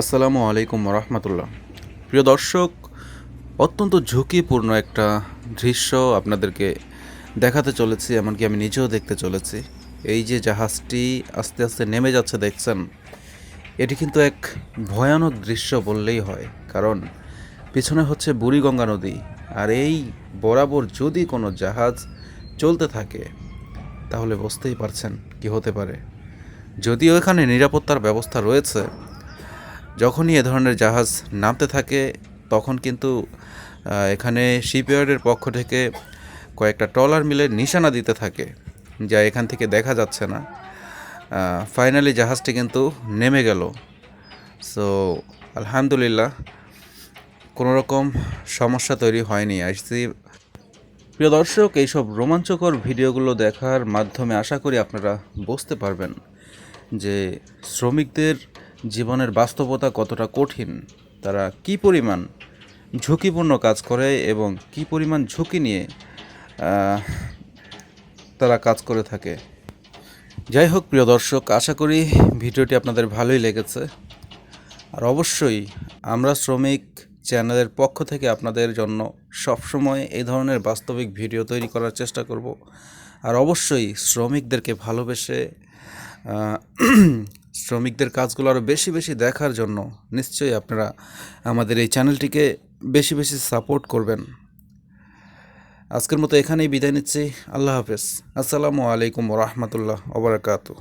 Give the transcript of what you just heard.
আসসালামু আলাইকুম রহমতুল্লাহ প্রিয় দর্শক, অত্যন্ত ঝুঁকিপূর্ণ একটা দৃশ্য আপনাদেরকে দেখাতে চলেছি, এমনকি আমি নিজেও দেখতে চলেছি। এই যে জাহাজটি আস্তে আস্তে নেমে যাচ্ছে, দেখছেন? এটি কিন্তু এক ভয়ানক দৃশ্য বললেই হয়, কারণ পিছনে হচ্ছে বুড়িগঙ্গা নদী, আর এই বরাবর যদি কোনো জাহাজ চলতে থাকে, তাহলে বুঝতেই পারছেন কি হতে পারে। যদিও এখানে নিরাপত্তার ব্যবস্থা রয়েছে যখনই এ ধরনের জাহাজ নামতে থাকে, তখন কিন্তু এখানে শিপইয়ার্ডের পক্ষ থেকে কয়েকটা ট্রলার মিলে নিশানা দিতে থাকে, যা এখান থেকে দেখা যাচ্ছে না। ফাইনালি জাহাজটি কিন্তু নেমে গেল। সো আলহামদুলিল্লাহ, কোনো রকম সমস্যা তৈরি হয়নি। আইসি প্রিয় দর্শক, এইসব রোমাঞ্চকর ভিডিওগুলো দেখার মাধ্যমে আশা করি আপনারা বুঝতে পারবেন যে শ্রমিকদের জীবনের বাস্তবতা কতটা কঠিন, তারা কি পরিমাণ ঝুঁকিপূর্ণ কাজ করে এবং কি পরিমাণ ঝুঁকি নিয়ে তারা কাজ করে থাকে। যাই হোক, প্রিয় দর্শক, আশা করি ভিডিওটি আপনাদের ভালোই লেগেছে। আর অবশ্যই আমরা শ্রমিক চ্যানেলের পক্ষ থেকে আপনাদের জন্য সবসময় এই ধরনের বাস্তবিক ভিডিও তৈরি করার চেষ্টা করব। আর অবশ্যই শ্রমিকদেরকে ভালোবেসে শ্রমিকদের কাজগুলো আরও বেশি বেশি দেখার জন্য নিশ্চয়ই আপনারা আমাদের এই চ্যানেলটিকে বেশি বেশি সাপোর্ট করবেন। আজকের মতো এখানেই বিদায় নিচ্ছি। আল্লাহ হাফেজ। আসসালামু আলাইকুম রহমতুল্লাহ ওবরাকাতু